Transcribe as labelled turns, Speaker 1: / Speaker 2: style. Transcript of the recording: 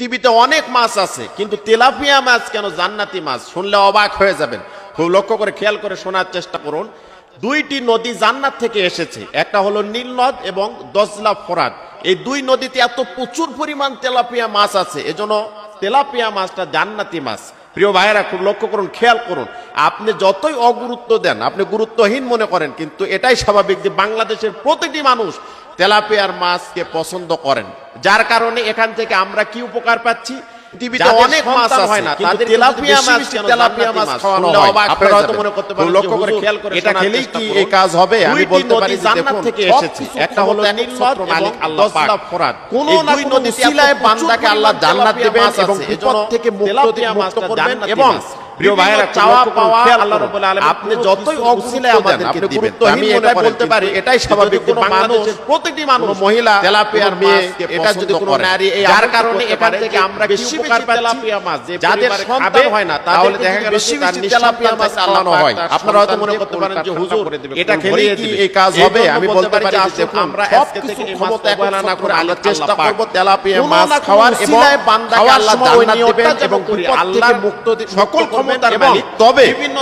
Speaker 1: পৃথিবীতে অনেক মাছ আছে, কিন্তু তেলাপিয়া মাছ কেন জান্নাতি মাছ? শুনলে অবাক হয়ে যাবেন। খুব লক্ষ্য করে খেয়াল করে শোনার চেষ্টা করুন। দুইটি নদী জান্নাত থেকে এসেছে, একটা হলো নীল নদ এবং দজলা ফরাত। এই দুই নদীতে এত প্রচুর পরিমাণ তেলাপিয়া মাছ আছে, এজন্য তেলাপিয়া মাছটা জান্নাতি মাছ। প্রিয় ভাইয়েরা, খুব লক্ষ্য করুন, খেয়াল করুন। আপনি যতই অগুরুত্ব দেন, আপনি গুরুত্বহীন মনে করেন, কিন্তু এটাই স্বাভাবিক যে বাংলাদেশের প্রতিটি মানুষ তেলাপিয়ার মাছকে পছন্দ করেন। যার কারণে এখান থেকে আমরা কি উপকার পাচ্ছি? পৃথিবীতে অনেক মাছ
Speaker 2: হয় না, তাদের
Speaker 1: তেলাপিয়া মাছ
Speaker 2: বেশি
Speaker 1: কেন
Speaker 2: বেশি
Speaker 1: তেলাপিয়া মাছ খাওয়ানো হয়। আপনারা হয়তো মনে করতে পারেন
Speaker 2: লক্ষ্য করে খেয়াল করে
Speaker 1: এটা খেলেই কি এই কাজ হবে? আমি বলতে পারি
Speaker 2: জান্নাত থেকে এসেছে। একটা হলো
Speaker 1: মালিক আল্লাহ পাক। কোন না কোন বান্দাকে আল্লাহ জান্নাত এবং বিপদ থেকে মুক্ত মুক্ত করবেন এবং
Speaker 2: মাছ।
Speaker 1: প্রিয়
Speaker 2: বিভিন্ন চাওয়া পাওয়া আল্লাহ রাব্বুল আলামিন
Speaker 1: আপনি যতই
Speaker 2: দেন,
Speaker 1: আমাদেরকে দিবেন। আমি এটা বলতে পারি এটাই স্বাভাবিক যে বাংলাদেশের প্রতিটি মানুষ
Speaker 2: মহিলা,
Speaker 1: তেলাপিয়ার
Speaker 2: মেয়ে, এটা যদি কোনো নারী এই
Speaker 1: যার কারণে এখান থেকে আমরা
Speaker 2: বেশি
Speaker 1: পাচ্ছি
Speaker 2: তেলাপিয়া মাছ
Speaker 1: যাদের সন্তান হয় না
Speaker 2: তাহলে দেখা গেল
Speaker 1: বেশি বেশি তেলাপিয়া মাছ
Speaker 2: থাকতে
Speaker 1: হয়। আপনারা হয়তো মনে করতে পারেন যে হুজুর এটা
Speaker 2: কোন
Speaker 1: কি এই কাজ হবে? আমি
Speaker 2: বলতে পারি যে
Speaker 1: আমরা আজকে থেকে এই
Speaker 2: ক্ষমতা
Speaker 1: অবহেলা না করে
Speaker 2: আল্লাহ
Speaker 1: চেষ্টা করব তেলাপিয়া মাছ খাওয়ার এবং
Speaker 2: বান্দাকে আল্লাহ জান্নাত দিবেন এবং
Speaker 1: আল্লাহর
Speaker 2: মুক্ত
Speaker 1: সকল
Speaker 2: করবেন
Speaker 1: ক্ষমতার মালিক। তবে
Speaker 2: বিভিন্ন